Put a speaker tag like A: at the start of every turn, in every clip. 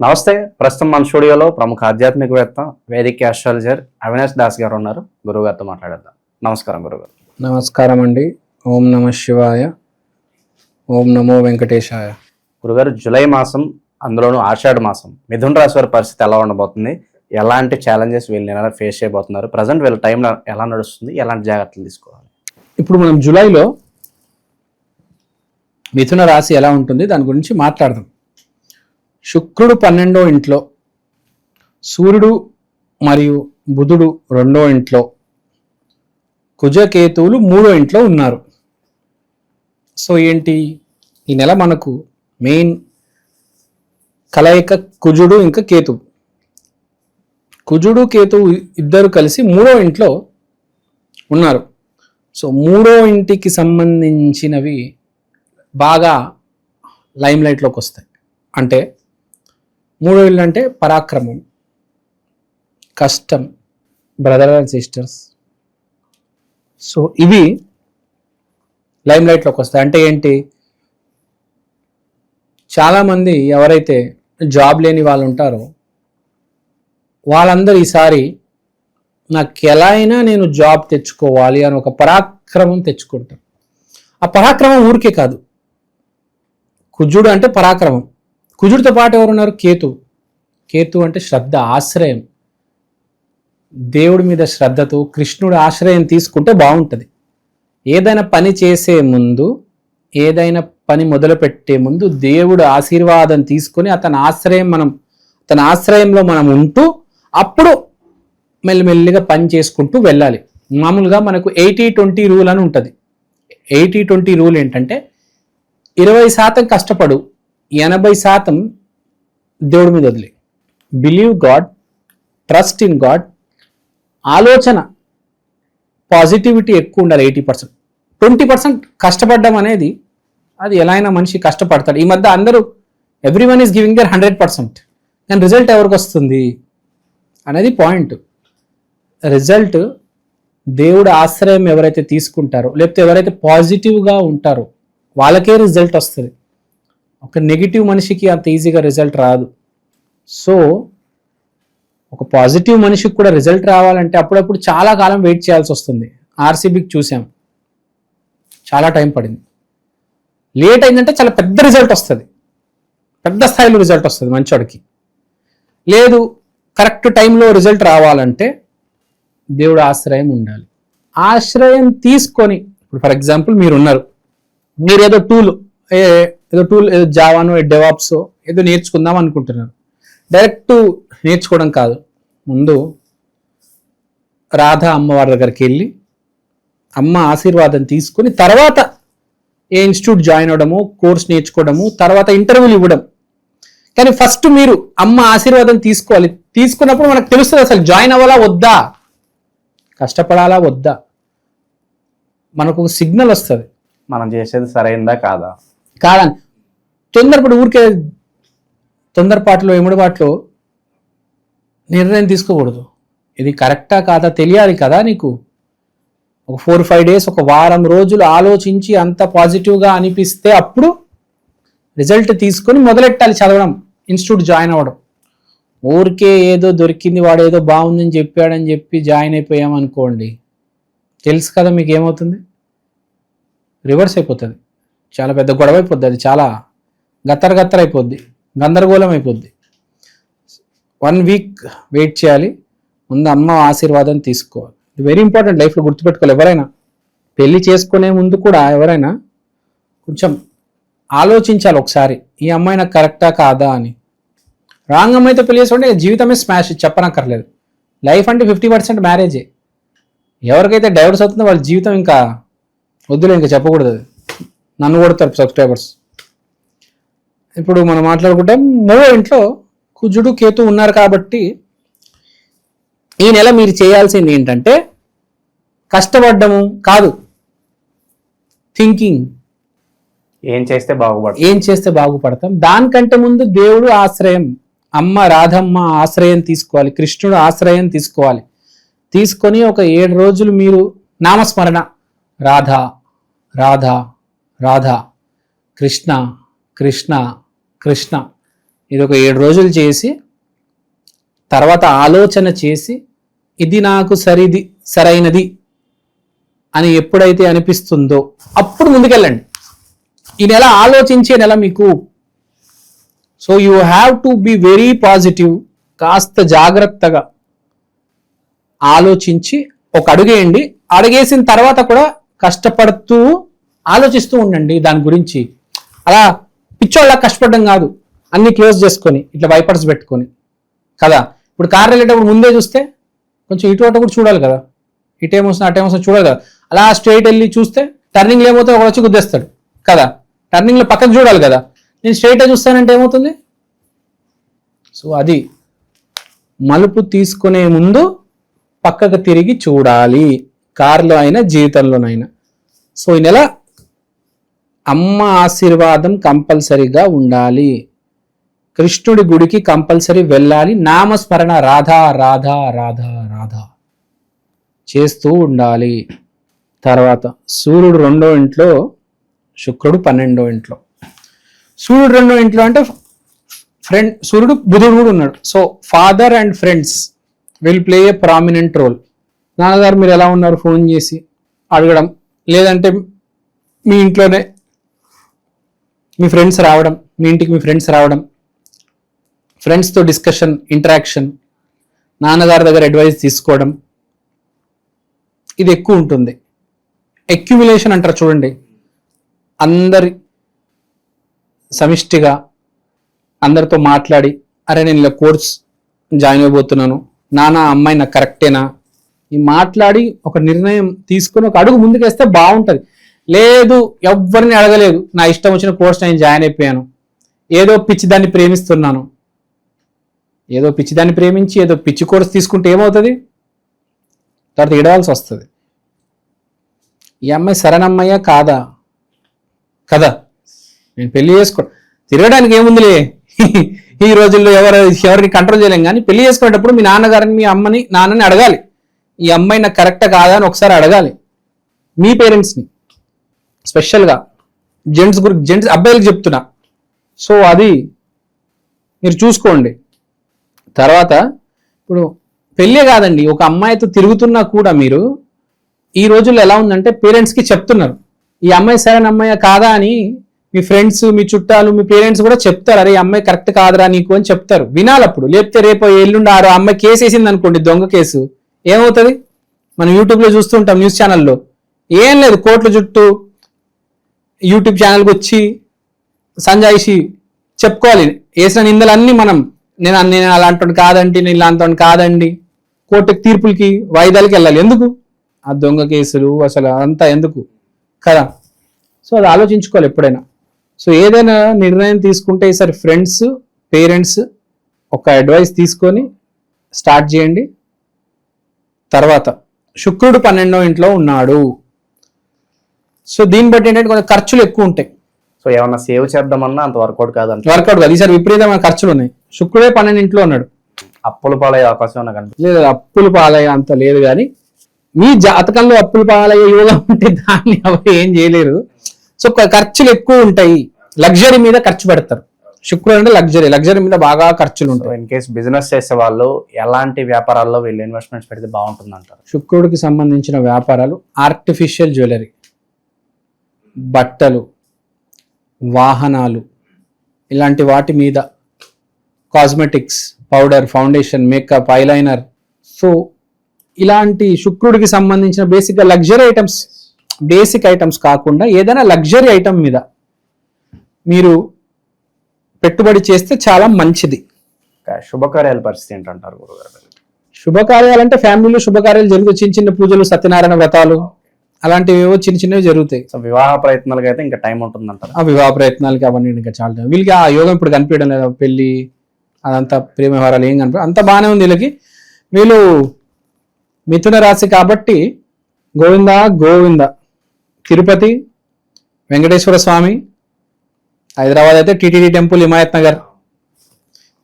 A: నమస్తే ప్రస్తుతం మన స్టూడియోలో ప్రముఖ ఆధ్యాత్మికవేత్త వేదిక ఆస్ట్రాలజర్ అవినాష్ దాస్ గారు ఉన్నారు. గురుగారితో మాట్లాడేద్దాం. నమస్కారం గురుగారు
B: నమస్కారం అండి. ఓం నమ శివాయ. ఓం నమో వెంకటేశాయ.
A: గురుగారు జూలై మాసం అందులోనూ ఆషాఢ మాసం మిథున రాశి వారి పరిస్థితి ఎలా ఉండబోతుంది? ఎలాంటి ఛాలెంజెస్ వీళ్ళని ఎలా ఫేస్ చేయబోతున్నారు? ప్రజెంట్ వీళ్ళ టైం ఎలా నడుస్తుంది? ఎలాంటి జాగ్రత్తలు తీసుకోవాలి?
B: ఇప్పుడు మనం జూలైలో మిథున రాశి ఎలా ఉంటుంది? దాని గురించి మాట్లాడదాం. శుక్రుడు పన్నెండో ఇంట్లో సూర్యుడు మరియు బుధుడు రెండో ఇంట్లో కుజకేతువులు మూడో ఇంట్లో ఉన్నారు. సో ఏంటి? ఈ నెల మనకు మెయిన్ కలయిక కుజుడు ఇంకా కేతువు. కుజుడు కేతువు ఇద్దరు కలిసి మూడో ఇంట్లో ఉన్నారు. సో మూడో ఇంటికి సంబంధించినవి బాగా లైమ్ లైట్లోకి వస్తాయి. అంటే మూడో ఇల్లు అంటే పరాక్రమం కష్టం బ్రదర్ అండ్ సిస్టర్స్ సో ఇవి లైమ్ లైట్లోకి వస్తాయి. అంటే ఏంటి? చాలామంది ఎవరైతే జాబ్ లేని వాళ్ళు ఉంటారో వాళ్ళందరూ ఈసారి నాకు ఎలా అయినా నేను జాబ్ తెచ్చుకోవాలి అని ఒక పరాక్రమం తెచ్చుకుంటాను ఆ పరాక్రమం ఊరికే కాదు. కుజుడు అంటే పరాక్రమం. కుజుడితో పాటు ఎవరున్నారు? కేతు. కేతు అంటే శ్రద్ధ ఆశ్రయం. దేవుడి మీద శ్రద్ధతో కృష్ణుడు ఆశ్రయం తీసుకుంటే బాగుంటుంది. ఏదైనా పని చేసే ముందు ఏదైనా పని మొదలుపెట్టే ముందు దేవుడు ఆశీర్వాదం తీసుకొని అతని ఆశ్రయం మనం అతని ఆశ్రయంలో మనం ఉంటూ అప్పుడు మెల్లిమెల్లిగా పని చేసుకుంటూ వెళ్ళాలి. మామూలుగా మనకు ఎయిటీ ట్వంటీ రూల్ అని ఉంటుంది. ఎయిటీ ట్వంటీ రూల్ ఏంటంటే ఇరవై శాతం కష్టపడు ఎనభై శాతం దేవుడి మీద వదిలే. Believe god trust in god ఆలోచన పాజిటివిటీ ఎక్కువ ఉండాలి ఎయిటీ పర్సెంట్ ట్వంటీ పర్సెంట్ కష్టపడడం అనేది అది ఎలా అయినా మనిషి కష్టపడతాడు. ఈ మధ్య అందరూ everyone is giving their hundred percent కానీ రిజల్ట్ ఎవరికి వస్తుంది? అనేది పాయింట్ రిజల్ట్ దేవుడు ఆశ్రయం ఎవరైతే తీసుకుంటారో లేకపోతే ఎవరైతే పాజిటివ్గా ఉంటారో వాళ్ళకే రిజల్ట్ వస్తుంది. ఒక నెగిటివ్ మనిషికి అంత ఈజీగా రిజల్ట్ రాదు. సో ఒక పాజిటివ్ మనిషికి కూడా రిజల్ట్ రావాలంటే అప్పుడప్పుడు చాలా కాలం వెయిట్ చేయాల్సి వస్తుంది. ఆర్సీబీకి చూసాం. చాలా టైం పడింది. లేట్ అయిందంటే చాలా పెద్ద రిజల్ట్ వస్తుంది. పెద్ద స్థాయిలో రిజల్ట్ వస్తుంది మంచోడికి. లేదు కరెక్ట్ టైంలో రిజల్ట్ రావాలంటే దేవుడు ఆశ్రయం ఉండాలి. ఆశ్రయం తీసుకొని ఇప్పుడు ఫర్ ఎగ్జాంపుల్ మీరు ఉన్నారు మీరు ఏదో టూల్ ఏదో టూల్ ఏదో జావానో డెవాప్స్ ఏదో నేర్చుకుందాం అనుకుంటున్నారు. డైరెక్ట్ నేర్చుకోవడం కాదు. ముందు రాధా అమ్మవారి దగ్గరికి వెళ్ళి అమ్మ ఆశీర్వాదం తీసుకొని తర్వాత ఏ ఇన్స్టిట్యూట్ జాయిన్ అవ్వడము కోర్స్ నేర్చుకోవడము తర్వాత ఇంటర్వ్యూలు ఇవ్వడం. కానీ ఫస్ట్ మీరు అమ్మ ఆశీర్వాదం తీసుకోవాలి. తీసుకున్నప్పుడు మనకు తెలుస్తుంది అసలు జాయిన్ అవ్వాలా వద్దా? కష్టపడాలా వద్దా? మనకు ఒక సిగ్నల్ వస్తుంది.
A: మనం చేసేది సరైందా కాదా?
B: కాదని తొందరపడి ఊరికే తొందరపాటులో ఎముడుబాటులో నిర్ణయం తీసుకోకూడదు. ఇది కరెక్టా కాదా తెలియాలి కదా నీకు? ఒక ఫోర్ ఫైవ్ డేస్ ఒక వారం రోజులు ఆలోచించి అంత పాజిటివ్గా అనిపిస్తే అప్పుడు రిజల్ట్ తీసుకొని మొదలెట్టాలి చదవడం ఇన్స్టిట్యూట్ జాయిన్ అవ్వడం. ఊరికే ఏదో దొరికింది వాడు ఏదో బాగుందని చెప్పాడని చెప్పి జాయిన్ అయిపోయామనుకోండి తెలుసు కదా మీకు ఏమవుతుంది రివర్స్ అయిపోతుంది. చాలా పెద్ద గొడవ అయిపోద్ది అది చాలా గత్తర గత్తర అయిపోద్ది గందరగోళం అయిపోద్ది వన్ వీక్ వెయిట్ చేయాలి ముందు అమ్మ ఆశీర్వాదం తీసుకోవాలి. ఇది వెరీ ఇంపార్టెంట్ లైఫ్లో గుర్తుపెట్టుకోవాలి. ఎవరైనా పెళ్ళి చేసుకునే ముందు కూడా ఎవరైనా కొంచెం ఆలోచించాలి ఒకసారి ఈ అమ్మాయి నాకు కరెక్టా కాదా అని. రాంగ్ అమ్మాయితో పెళ్ళి చేసుకుంటే జీవితమే స్మాష్ చెప్పనక్కర్లేదు. లైఫ్ అంటే ఫిఫ్టీ పర్సెంట్ మ్యారేజే ఎవరికైతే డైవర్స్ అవుతుందో వాళ్ళ జీవితం ఇంకా వద్దులే ఇంకా చెప్పకూడదు అది. నన్ను కొడతారు సబ్స్క్రైబర్స్ ఇప్పుడు మనం మాట్లాడుకుంటే మూడో ఇంట్లో కుజుడు కేతు ఉన్నారు కాబట్టి ఈ నెల మీరు చేయాల్సింది ఏంటంటే కష్టపడ్డము కాదు థింకింగ్
A: ఏం చేస్తే బాగుపడుతుంది
B: ఏం చేస్తే బాగుపడతాం? దానికంటే ముందు దేవుడు ఆశ్రయం అమ్మ రాధమ్మ ఆశ్రయం తీసుకోవాలి కృష్ణుడు ఆశ్రయం తీసుకోవాలి. తీసుకొని ఒక ఏడు రోజులు మీరు నామస్మరణ. రాధా రాధా రాధా కృష్ణ కృష్ణ కృష్ణ. ఇది ఒక ఏడు రోజులు చేసి తర్వాత ఆలోచన చేసి ఇది నాకు సరిది సరైనది అని ఎప్పుడైతే అనిపిస్తుందో అప్పుడు ముందుకెళ్ళండి. ఈ నెల ఆలోచించే నెల మీకు. So you have to be very positive కాస్త జాగ్రత్తగా ఆలోచించి ఒక అడుగేయండి. అడిగేసిన తర్వాత కూడా కష్టపడుతూ ఆలోచిస్తూ ఉండండి దాని గురించి. అలా పిచ్చోళ్ళ కష్టపడడం కాదు. అన్ని క్లోజ్ చేసుకొని ఇట్లా వైపర్స్ పెట్టుకొని. కదా? ఇప్పుడు కార్ వెళ్ళేటప్పుడు ముందే చూస్తే కొంచెం ఇటు అటు కూడా చూడాలి కదా? ఇటేమొస్తుంది అటేమొస్తుంది చూడాలి కదా? అలా స్ట్రైట్ వెళ్ళి చూస్తే టర్నింగ్ ఏమవుతుంది ఒక వచ్చి గుద్దేస్తాడు. కదా? టర్నింగ్లో పక్కన చూడాలి కదా? నేను స్ట్రైట్ చూస్తానంటే ఏమవుతుంది? సో అది మలుపు తీసుకునే ముందు పక్కకు తిరిగి చూడాలి. కారులో అయినా జీవితంలోనైనా. సో ఈ నెల అమ్మ ఆశీర్వాదం కంపల్సరీగా ఉండాలి. కృష్ణుడి గుడికి కంపల్సరీ వెళ్ళాలి. నామస్మరణ రాధా రాధా రాధా రాధా చేస్తూ ఉండాలి. తర్వాత సూర్యుడు రెండో ఇంట్లో శుక్రుడు పన్నెండో ఇంట్లో. సూర్యుడు రెండో ఇంట్లో అంటే ఫ్రెండ్ సూర్యుడు బుధుడు కూడా ఉన్నాడు. So father and friends will play a prominent role. నాన్నగారు మీరు ఎలా ఉన్నారు? ఫోన్ చేసి అడగడం. లేదంటే మీ ఇంట్లోనే మీ ఫ్రెండ్స్ రావడం మీ ఇంటికి మీ ఫ్రెండ్స్ రావడం ఫ్రెండ్స్తో డిస్కషన్ ఇంటరాక్షన్ నాన్నగారి దగ్గర అడ్వైస్ తీసుకోవడం ఇది ఎక్కువ ఉంటుంది. ఎక్యుమిలేషన్ అంటారు చూడండి. అందరి సమిష్టిగా అందరితో మాట్లాడి అరే నేను ఇలా కోర్స్ జాయిన్ అయిపోతున్నాను నాన్న అమ్మాయి నాకు కరెక్టేనా ఈ మాట్లాడి ఒక నిర్ణయం తీసుకొని ఒక అడుగు ముందుకేస్తే బాగుంటుంది. లేదు ఎవరిని అడగలేదు. నా ఇష్టం వచ్చిన కోర్స్ నేను జాయిన్ అయిపోయాను. ఏదో పిచ్చి దాన్ని ప్రేమిస్తున్నాను. ఏదో పిచ్చి దాన్ని ప్రేమించి ఏదో పిచ్చి కోర్స్ తీసుకుంటే ఏమవుతుంది? తర్వాత ఇడవాల్సి వస్తుంది. ఈ అమ్మాయి సరేనమ్మయ్య కాదా? కదా. నేను పెళ్ళి చేసుకో తిరగడానికి ఏముందిలే? ఈ రోజుల్లో ఎవరు ఎవరిని కంట్రోల్ చేయలేం కానీ పెళ్ళి చేసుకునేటప్పుడు మీ నాన్నగారిని మీ అమ్మని నాన్నని అడగాలి. ఈ అమ్మాయి నాకు కరెక్ట్ కాదా అని ఒకసారి అడగాలి. మీ పేరెంట్స్ని స్పెషల్గా జెంట్స్ గురి జెంట్స్ అబ్బాయిలకు చెప్తున్నా. సో అది మీరు చూసుకోండి. తర్వాత ఇప్పుడు పెళ్ళే కాదండి ఒక అమ్మాయితో తిరుగుతున్నా కూడా మీరు ఈ రోజుల్లో ఎలా ఉందంటే పేరెంట్స్కి చెప్తున్నారు. ఈ అమ్మాయి సరైన అమ్మాయి కాదా అని మీ ఫ్రెండ్స్ మీ చుట్టాలు మీ పేరెంట్స్ కూడా చెప్తారు. అరే ఈ అమ్మాయి కరెక్ట్ కాదురా నీకు అని చెప్తారు. వినాలప్పుడు. లేకపోతే రేపు ఎల్లుండి ఆరో అమ్మాయి కేసు వేసింది అనుకోండి దొంగ కేసు. ఏమవుతుంది? మనం యూట్యూబ్లో చూస్తుంటాం న్యూస్ ఛానల్లో. ఏం లేదు కోట్ల చుట్టూ యూట్యూబ్ ఛానల్కి వచ్చి సంజాయిషి చెప్పుకోవాలి. వేసిన నిందలన్నీ మనం నేను నేను అలాంటి కాదండి నేను ఇలాంటి కాదండి. కోర్టుకి తీర్పులకి వాయిదాలకి వెళ్ళాలి. ఎందుకు? ఆ దొంగ కేసులు అసలు అంతా ఎందుకు? కదా? సో అది ఆలోచించుకోవాలి ఎప్పుడైనా. సో ఏదైనా నిర్ణయం తీసుకుంటే ఈసారి ఫ్రెండ్స్ పేరెంట్స్ ఒక అడ్వైస్ తీసుకొని స్టార్ట్ చేయండి. తర్వాత శుక్రుడు పన్నెండో ఇంట్లో ఉన్నాడు. సో దీన్ని బట్టి ఏంటంటే కొంచెం ఖర్చులు ఎక్కువ ఉంటాయి.
A: సో ఏమన్నా సేవ్ చేద్దామన్నా అంత వర్కౌట్ కాదంట
B: వర్కౌట్ కాదు. ఈసారి విపరీతమైన ఖర్చులు ఉన్నాయి. శుక్రుడే పన్నెండు ఇంట్లో ఉన్నాడు.
A: అప్పులు పాలయ్యే అవకాశం నాకు కనిపిస్తుంది
B: లేదు అప్పులు పాలయ్యే అంత లేదు కానీ మీ జాతకంలో అప్పులు పాలయ్యే యోగం ఉంటే దాన్ని ఎవరు ఏం చేయలేరు. సో కొ- ఖర్చులు ఎక్కువ ఉంటాయి. లగ్జరీ మీద ఖర్చు పెడతారు. శుక్రుడు అంటే లగ్జరీ. లగ్జరీ మీద బాగా ఖర్చులు
A: సో
B: ఉంటాయి.
A: ఇన్ కేస్ బిజినెస్ చేసే వాళ్ళు ఎలాంటి వ్యాపారాల్లో వీళ్ళు ఇన్వెస్ట్మెంట్స్ పెడితే బాగుంటుంది అంటారు
B: శుక్రుడికి సంబంధించిన వ్యాపారాలు ఆర్టిఫిషియల్ జ్యువెలరీ బట్టలు వాహనాలు ఇలాంటి వాటి మీద cosmetics powder foundation makeup eyeliner. So ఇలాంటి శుక్రుడికి సంబంధించిన బేసిక్గా లగ్జరీ ఐటమ్స్ బేసిక్ ఐటమ్స్ కాకుండా ఏదైనా లగ్జరీ ఐటమ్ మీద మీరు పెట్టుబడి చేస్తే చాలా మంచిది.
A: శుభకార్యాల పరిస్థితి ఏంటంటారు గురుగారు?
B: శుభకార్యాలంటే ఫ్యామిలీలో శుభకార్యాలు జరుగుతాయి చిన్న చిన్న పూజలు సత్యనారాయణ వ్రతాలు అలాంటివి ఏవో చిన్న చిన్నవి జరుగుతాయి.
A: సో వివాహ ప్రయత్నాలకు అయితే ఇంకా టైం ఉంటుంది అంటారు
B: ఆ వివాహ ప్రయత్నాలకి అవన్నీ ఇంకా చాలా. వీళ్ళకి ఆ యోగం ఇప్పుడు కనిపించడం లేదా? పెళ్ళి అదంతా ప్రేమ వ్యవహారాలు ఏం కనిపి? అంత బాగానే ఉంది వీళ్ళకి. వీళ్ళు మిథున రాశి కాబట్టి గోవింద గోవింద తిరుపతి వెంకటేశ్వర స్వామి హైదరాబాద్ అయితే టిటిడి టెంపుల్ హిమాయత్ నగర్.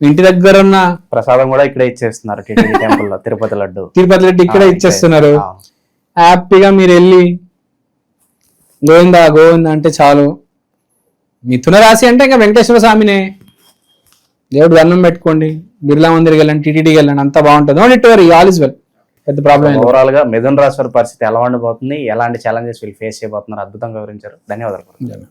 B: ఇంటి దగ్గర ఉన్న
A: ప్రసాదం కూడా ఇక్కడే ఇచ్చేస్తున్నారు టీటీడీ టెంపుల్లో తిరుపతి లడ్డు.
B: తిరుపతి రెడ్డి ఇక్కడ ఇచ్చేస్తున్నారు. హ్యాపీగా మీరు వెళ్ళి గోవిందా గోవింద అంటే చాలు. మిథున రాశి అంటే ఇంకా వెంకటేశ్వర స్వామినే. దేవుడు దండం పెట్టుకోండి. బిర్లా మందిర్కి వెళ్ళండి టీటీడీకి వెళ్ళండి అంతా బాగుంటుంది. No it worry all is well పెద్ద ప్రాబ్లం
A: ఓవరాల్గా మిథున్ రాశి వారి పరిస్థితి ఎలా ఉండబోతుంది ఎలాంటి ఛాలెంజెస్ వీళ్ళు ఫేస్ చేయబోతున్నారు? అద్భుతంగా వివరించారు. ధన్యవాదాలు.